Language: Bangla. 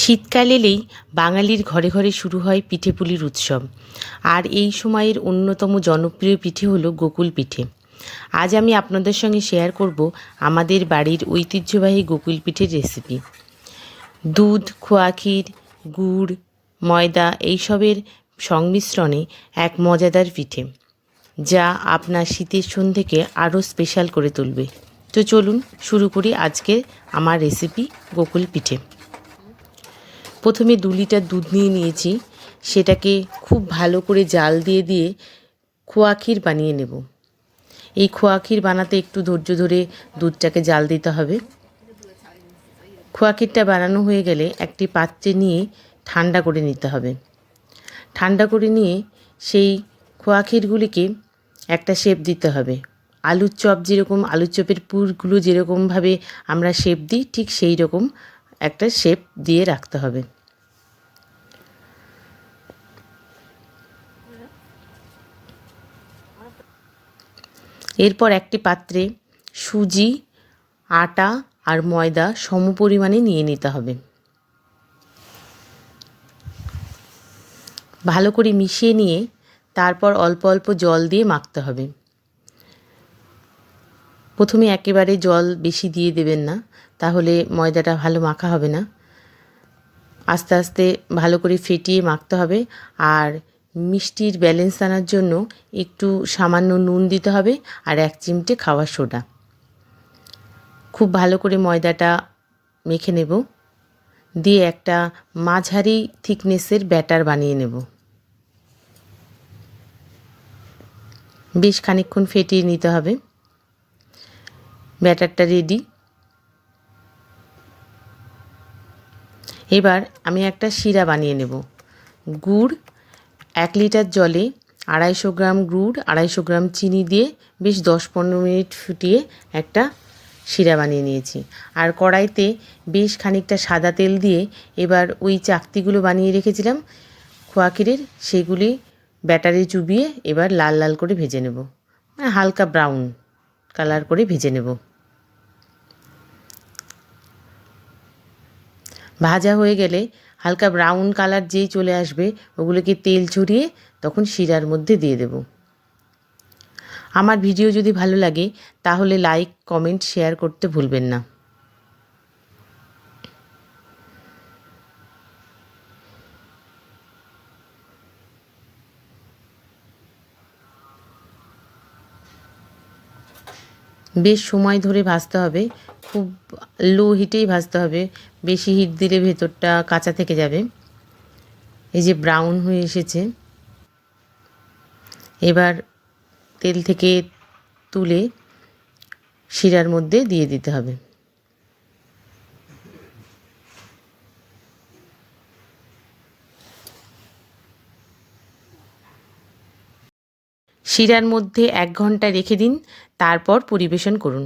শীতকাল এলেই বাঙালির ঘরে ঘরে শুরু হয় পিঠেপুলির উৎসব। আর এই সময়ের অন্যতম জনপ্রিয় পিঠে হলো গোকুল পিঠে। আজ আমি আপনাদের সঙ্গে শেয়ার করব আমাদের বাড়ির ঐতিহ্যবাহী গোকুল পিঠের রেসিপি দুধ, খোয়া ক্ষীর, গুড়, ময়দা এইসবের সংমিশ্রণে এক মজাদার পিঠে, যা আপনার শীতের সন্ধ্যেকে আরও স্পেশাল করে তুলবে। তো চলুন শুরু করি আজকে আমার রেসিপি গোকুল পিঠে। প্রথমে দু লিটার দুধ নিয়ে নিয়েছি। সেটাকে খুব ভালো করে জাল দিয়ে দিয়ে খোয়া ক্ষীর বানিয়ে নেব। এই খোয়া ক্ষীর বানাতে একটু ধৈর্য ধরে দুধটাকে জাল দিতে হবে। খোয়া ক্ষীরটা বানানো হয়ে গেলে একটি পাত্রে নিয়ে ঠান্ডা করে নিতে হবে। ঠান্ডা করে নিয়ে সেই খোয়া ক্ষীরগুলিকে একটা শেপ দিতে হবে। আলুর চপ যেরকম, আলুর চপের পুরগুলো যেরকমভাবে আমরা শেপ দিই, ঠিক সেই রকম একটা শেপ দিয়ে রাখতে হবে। এরপর একটি পাত্রে সুজি, আটা আর ময়দা সম পরিমাণে নিয়ে নিতে হবে। ভালো করে মিশিয়ে নিয়ে তারপর অল্প অল্প জল দিয়ে মাখতে হবে। প্রথমে একেবারে জল বেশি দিয়ে দেবেন না, তাহলে ময়দাটা ভালো মাখা হবে না। আস্তে আস্তে ভালো করে ফেটিয়ে মাখতে হবে আর মিষ্টির ব্যালেন্স আনার জন্য একটু সামান্য নুন দিতে হবে আর এক চিমটে খাওয়ার সোডা। খুব ভালো করে ময়দাটা মেখে নেব। দিয়ে একটা মাঝারি থিকনেসের ব্যাটার বানিয়ে নেব। বেশ খানিক্ষণ ফেটিয়ে নিতে হবে। ব্যাটারটা রেডি। এবার আমি একটা শিরা বানিয়ে নেব। গুড় এক লিটার জলে আড়াইশো গ্রাম গুড়, আড়াইশো গ্রাম চিনি দিয়ে বেশ দশ পনেরো মিনিট ফুটিয়ে একটা শিরা বানিয়ে নিয়েছি। আর কড়াইতে বেশ খানিকটা সাদা তেল দিয়ে এবার ওই চাকতিগুলো বানিয়ে রেখেছিলাম। খোয়াকিরের সেগুলি ব্যাটারে চুবিয়ে এবার লাল লাল করে ভেজে নেব। মানে হালকা ব্রাউন কালার করে ভেজে নেব। ভাজা হয়ে গেলে হালকা ব্রাউন কালার যেই চলে আসবে, ওগুলোকে তেল ছড়িয়ে তখন শিরার মধ্যে দিয়ে দেব। আমার ভিডিও যদি ভালো লাগে, তাহলে লাইক কমেন্ট শেয়ার করতে ভুলবেন না। বেশ সময় ধরে ভাজতে হবে। খুব লো হিটেই ভাজতে হবে। বেশি হিট দিলে ভেতরটা কাঁচা থেকে যাবে। এই যে ব্রাউন হয়ে এসেছে। এবার তেল থেকে তুলে শিরার মধ্যে দিয়ে দিতে হবে। শিরার মধ্যে এক ঘণ্টা রেখে দিন তারপর পরিবেশন করুন।